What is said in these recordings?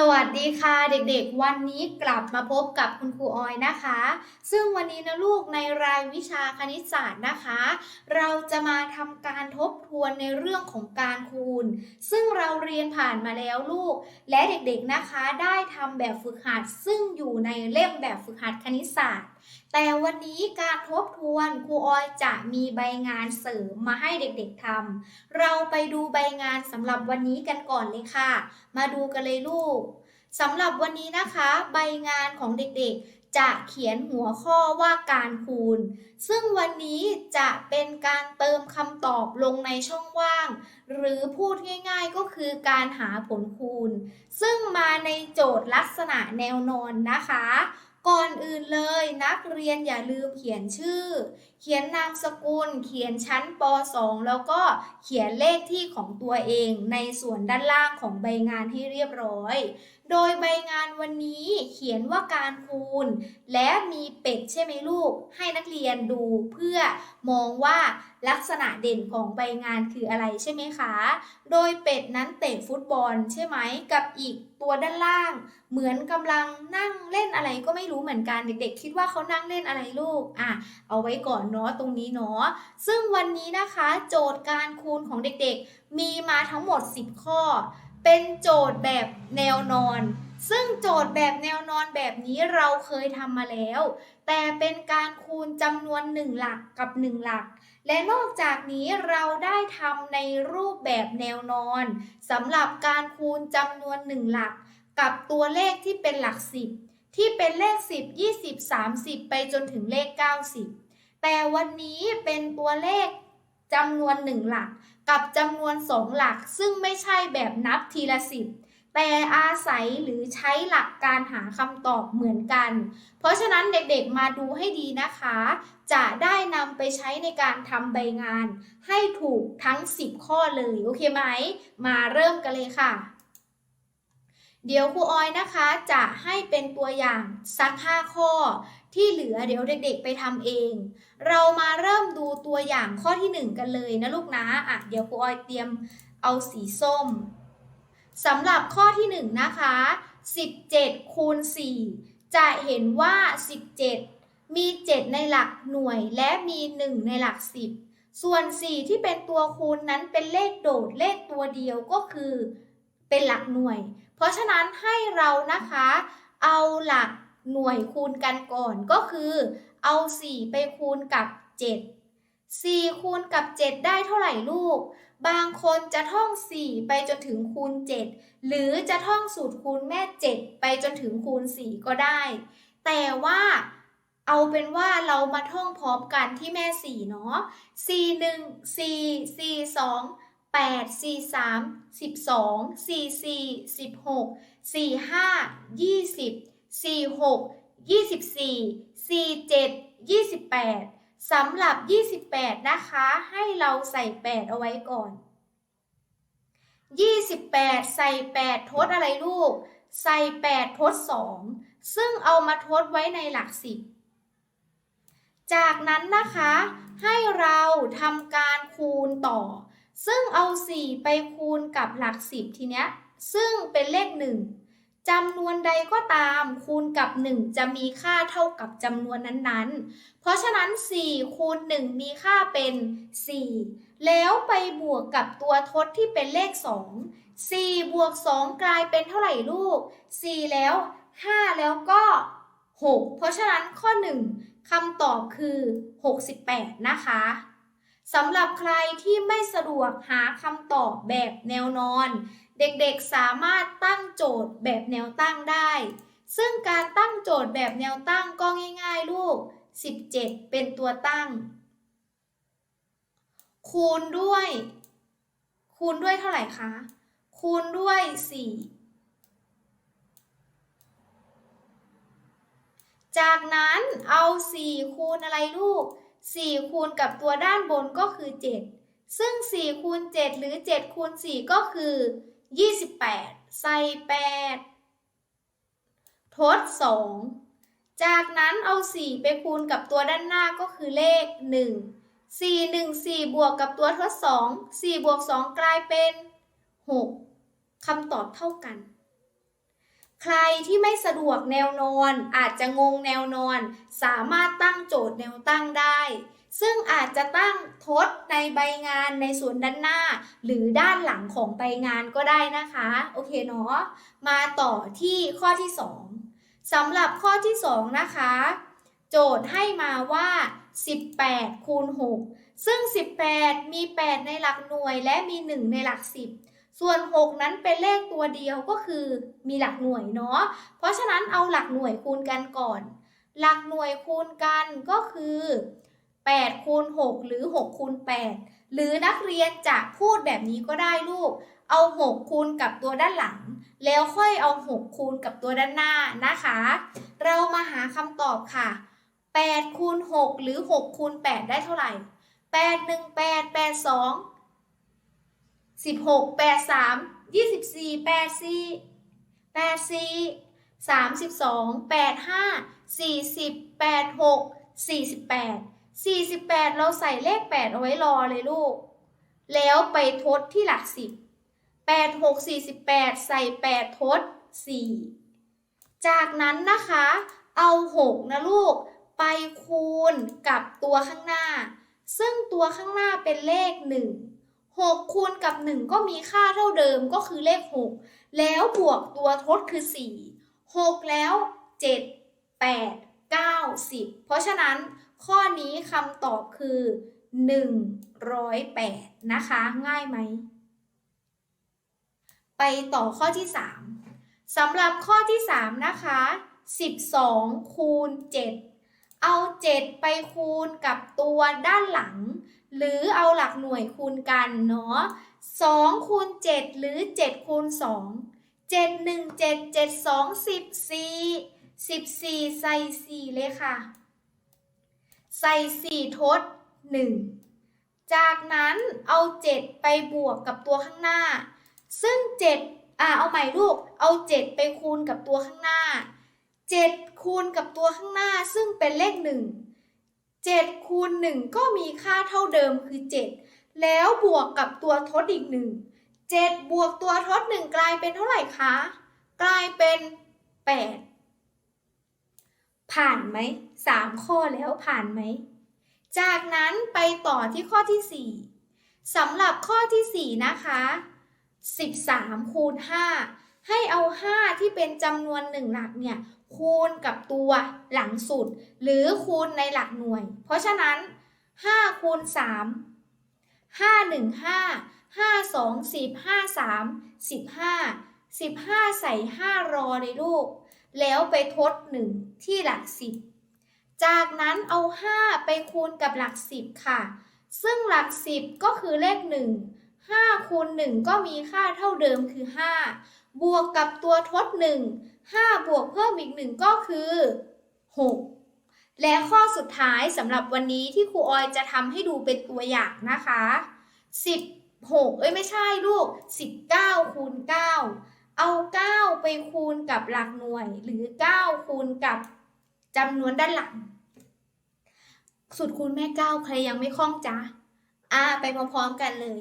สวัสดีค่ะเด็กๆ วันนี้กลับมาพบกับคุณครูออยนะคะ ซึ่งวันนี้นะลูกในรายวิชาคณิตศาสตร์นะคะ เราจะมาทำการทบทวนในเรื่องของการคูณ ซึ่งเราเรียนผ่านมาแล้วลูก และเด็กๆนะคะได้ทำแบบฝึกหัดซึ่งอยู่ในเล่มแบบฝึกหัดคณิตศาสตร์ แต่วันนี้การทบทวนครูออยจะมีใบงานเสริมมาให้เด็กๆทำเราไปดูใบงานสำหรับวันนี้กันก่อนเลยค่ะ มาดูกันเลยลูกสำหรับวันนี้นะคะ ใบงานของเด็กๆ จะเขียนหัวข้อว่าการคูณ ซึ่งวันนี้จะเป็นการเติมคำตอบลงในช่องว่าง หรือพูดง่ายๆก็คือการหาผลคูณ ซึ่งมาในโจทย์ลักษณะแนวนอนนะคะ ก่อนอื่นเลยนักเรียนอย่าลืมเขียนชื่อ เขียนนามสกุล เขียนชั้นป .2 แล้วก็เขียนเลขที่ของตัวเองในส่วนด้านล่างของใบงานให้เรียบร้อย โดยใบงานวันนี้เขียนว่าการคูณ และมีเป็ดใช่ไหมลูก ให้นักเรียนดูเพื่อมองว่า ลักษณะเด่นของใบงานคืออะไรใช่ไหมคะ โดยเป็ดนั้นเตะฟุตบอลใช่ไหมกับอีกตัวด้านล่าง เหมือนกำลังนั่งเล่นอะไรก็ไม่รู้เหมือนกันเด็ก ๆ คิดว่าเขานั่งเล่นอะไรลูกอะเอาไว้ก่อนเนาะตรงนี้เนาะซึ่งวันนี้นะคะ โจทย์การคูณของเด็กๆ มีมาทั้งหมด 10 ข้อ เป็นโจทย์แบบแนวนอน ซึ่งโจทย์แบบแนวนอนแบบนี้เราเคยทำมาแล้ว แต่เป็นการคูณจำนวน 1 หลักกับ 1 หลัก และนอกจากนี้เราได้ทำในรูปแบบแนวนอนสำหรับการคูณจำนวน 1 หลัก กับตัวเลขที่เป็นหลัก 10 ที่เป็นเลข 10 20 30 ไปจนถึงเลข 90 แต่วันนี้เป็นตัวเลขจำนวน 1 หลัก กับจำนวน 2 หลัก ซึ่งไม่ใช่แบบนับทีละสิบ แต่อาศัยหรือใช้หลักการหาคำตอบเหมือนกัน เพราะฉะนั้นเด็กๆมาดูให้ดีนะคะ จะได้นำไปใช้ในการทำใบงาน ให้ถูกทั้ง 10 ข้อเลย โอเคไหม มาเริ่มกันเลยค่ะ เดี๋ยวครูออยนะคะจะให้เป็นตัวอย่างสัก 5 ข้อ ที่เหลือเดี๋ยวเด็กๆ ไปทำเอง เรามาเริ่มดูตัวอย่างข้อที่ 1 กันเลยนะลูกนะอะเดี๋ยวครูออยเตรียมเอาสีส้ม สำหรับข้อที่1นะคะ17คูณ4จะเห็นว่า 17 มี 7 ในหลักหน่วยและมี 1 ในหลัก 10 ส่วน 4 ที่เป็นตัวคูณนั้นเป็นเลขโดดเลขตัวเดียวก็คือ เป็นหลักหน่วย เพราะฉะนั้นให้เรานะคะ เอาหลักหน่วยคูณกันก่อนก็คือ เอา 4 ไปคูณกับ 7 4คูณกับ 7 ได้เท่าไหร่ลูก บางคนจะท่อง 4 ไปจนถึงคูณ 7 หรือจะท่องสูตรคูณแม่ 7 ไปจนถึงคูณ 4 ก็ได้ แต่ว่าเอาเป็นว่าเรามาท่องพร้อมกันที่แม่ 4 เนาะ4 1 4 4 2 8 4 3 12 4 4 16 4 5 20 4 6 24 4 7 28 สำหรับ 28 นะคะ ให้เราใส่ 8 เอาไว้ก่อน 28 ใส่ 8 ทดอะไรลูก ใส่ 8 ทด 2 ซึ่งเอามาทดไว้ในหลัก 10 จากนั้นนะคะ ให้เราทำการคูณต่อ ซึ่งเอา 4 ไปคูณกับหลัก 10 ทีเนี้ย ซึ่งเป็นเลข 1 จำนวนใดก็ตามคูณกับ 1 จะมีค่าเท่ากับจำนวนนั้นๆ เพราะฉะนั้น 4 คูณ 1 มีค่าเป็น 4 แล้วไปบวกกับตัวทดที่เป็นเลข 2 4 บวก 2 กลายเป็นเท่าไหร่ลูก 4 แล้ว 5 แล้วก็ 6 เพราะฉะนั้นข้อ 1คำตอบคือ 68 นะคะสำหรับใครที่ไม่สะดวกหาคำตอบแบบแนวนอน เด็กๆสามารถตั้งโจทย์แบบแนวตั้งได้ ซึ่งการตั้งโจทย์แบบแนวตั้งก็ง่ายๆลูก 17 เป็นตัวตั้ง คูณด้วย คูณด้วยเท่าไหร่คะ คูณด้วย 4 จากนั้นเอา 4 คูณอะไรลูก 4 คูณกับตัวด้านบนก็คือ 7 ซึ่ง 4 คูณ 7 หรือ 7 คูณ 4 ก็คือ 28ใส่8ทด2จากนั้นเอา4ไปคูณกับตัวด้านหน้าก็คือเลข1 4 1 4บวกกับตัวทด2 4บวก2กลายเป็น6คำตอบเท่ากัน ใครที่ไม่สะดวกแนวนอนอาจจะงงแนวนอน สามารถตั้งโจทย์แนวตั้งได้ ซึ่งอาจจะตั้งทดในใบงานในส่วนด้านหน้า หรือด้านหลังของใบงานก็ได้นะคะ โอเคเนาะ มาต่อที่ข้อที่ 2สำหรับข้อที่ 2 นะคะ โจทย์ให้มาว่า 18 คูณ 6 ซึ่ง 18 มี 8 ในหลักหน่วย และมี 1 ในหลัก 10ส่วน 6 นั้นเป็นเลขตัวเดียวก็คือมีหลักหน่วยเนาะ เพราะฉะนั้นเอาหลักหน่วยคูณกันก่อน หลักหน่วยคูณกันก็คือ 8คูณ6หรือ6คูณ8หรือนักเรียนจะพูดแบบนี้ก็ได้ลูก เอา 6 คูณกับตัวด้านหลัง แล้วค่อยเอา 6 คูณกับตัวด้านหน้านะคะ เรามาหาคำตอบค่ะ8คูณ6หรือ6คูณ8ได้เท่าไหร่ 8 1 8 8 2 16 8 3 24 8 4 8 4 32 8 5 40 8 6 48 48 เราใส่เลข 8 เอาไว้รอเลยลูก แล้วไปทดที่หลัก 10 8 6 48 ใส่ 8 ทด 4 จากนั้นนะคะ เอา 6 นะลูก ไปคูณกับตัวข้างหน้า ซึ่งตัวข้างหน้าเป็นเลข 1 6 คูณกับ 1 ก็มีค่าเท่าเดิมก็คือเลข 6 แล้วบวกตัวทดคือ 4 6 แล้ว 7 8 9 10 เพราะฉะนั้น ข้อนี้คำตอบคือ 108 นะคะ ง่ายไหม ไปต่อข้อที่ 3 สำหรับข้อที่ 3 นะคะ 12 คูณ 7 เอา 7 ไปคูณกับตัวด้านหลัง หรือเอาหลักหน่วยคูณกันเนาะ2คูณ 7 หรือ 7 คูณ 2 7 1 7 7 2 14 14 ใส่ 4 เลยค่ะ ใส่4ทด1จากนั้นเอา7ไปบวกกับตัวข้างหน้า ซึ่ง7อ่าเอาใหม่ลูก เอา7ไปคูณกับตัวข้างหน้า7คูณกับตัวข้างหน้าซึ่งเป็นเลข1 7คูณ1ก็มีค่าเท่าเดิมคือ7แล้วบวกกับตัวทดอีก1 7บวกตัวทด1กลายเป็นเท่าไหร่คะ กลายเป็น8 ผ่านไหม3ข้อแล้วผ่านไหม จากนั้นไปต่อที่ข้อที่4สำหรับข้อที่4นะคะ13คูณ5ให้เอา5ที่เป็นจำนวน1หลักเนี่ยคูณกับตัวหลังสุด หรือคูณในหลักหน่วย เพราะฉะนั้น5คูณ3 5 1 5 5 2 10 5 3 15 15ใส่5รอเลยลูก แล้วไปทด 1 ที่หลัก 10 จากนั้นเอา 5 ไปคูณกับหลัก 10 ค่ะ ซึ่งหลัก 10 ก็คือเลข 1 5คูณ1ก็มีค่าเท่าเดิมคือ 5 บวกกับตัวทด 1 5 บวกเพิ่มอีก 1 ก็คือ 6 และข้อสุดท้ายสำหรับวันนี้ที่ครูออยจะทำให้ดูเป็นตัวอย่างนะคะ 16 เอ้ยไม่ใช่ลูก 19คูณ9 เอา 9 ไปคูณกับหลักหน่วย หรือ 9 คูณกับจำนวนด้านหลัง สุดคูณแม่ 9 ใครยังไม่คล่องจ๊ะอ่าไปพร้อมๆกันเลย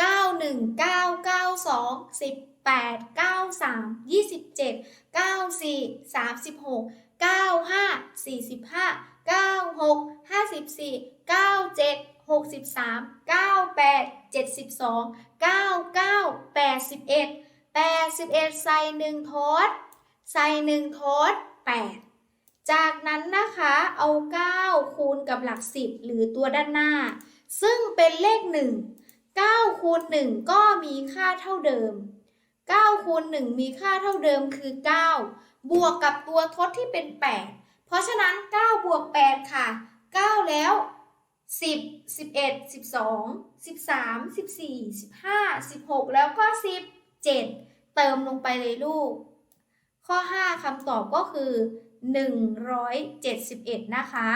9 1 9 9 2 18 93 27 94 36 95 45 96 54 97 63 98 72 99 81 81 ใส่1ทด ใส่1ทด 8 จากนั้นนะคะเอา 9 คูณกับหลัก 10 หรือตัวด้านหน้า ซึ่งเป็นเลข 1 9คูณ1ก็มีค่าเท่าเดิม 9คูณ1มีค่าเท่าเดิมคือ 9 บวกกับตัวทดที่เป็น 8 เพราะฉะนั้น 9 บวก 8 ค่ะ 9 แล้ว 10 11 12 13 14 15 16 แล้วก็ 7 เติมลงไปเลยลูก ข้อ 5คำตอบก็คือ 171 นะคะ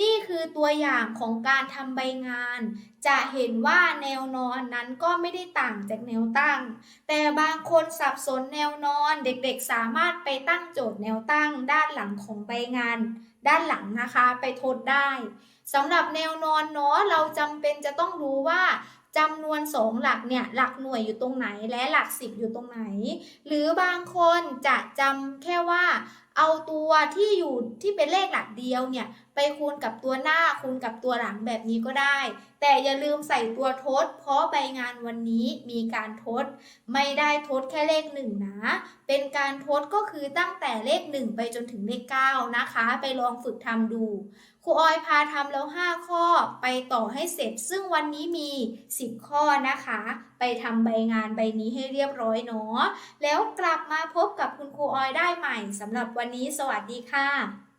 นี่คือตัวอย่างของการทำใบงาน จะเห็นว่าแนวนอนนั้นก็ไม่ได้ต่างจากแนวตั้ง แต่บางคนสับสนแนวนอนเด็กๆ สามารถไปตั้งโจทย์แนวตั้งด้านหลังของใบงาน ด้านหลังนะคะไปทดได้สำหรับแนวนอนเนาะเราจำเป็นจะต้องรู้ว่า จำนวนสองหลักเนี่ยหลักหน่วยอยู่ตรงไหนและหลักสิบอยู่ตรงไหน หรือบางคนจะจำแค่ว่า เอาตัวที่อยู่ที่เป็นเลขหลักเดียวเนี่ยไปคูณกับตัวหน้าคูณกับตัวหลังแบบนี้ก็ได้ แต่อย่าลืมใส่ตัวทด เพราะใบงานวันนี้มีการทด ไม่ได้ทดแค่เลขหนึ่งนะ เป็นการทดก็คือตั้งแต่เลขหนึ่งไปจนถึงเลขเก้านะคะ ไปลองฝึกทำดูครูออยพาทำแล้ว 5 ข้อไปต่อให้เสร็จ ซึ่งวันนี้มี 10 ข้อนะคะ ไปทำใบงานใบนี้ให้เรียบร้อยเนาะแล้วกลับมาพบกับคุณครูออยได้ใหม่สำหรับวันนี้สวัสดีค่ะ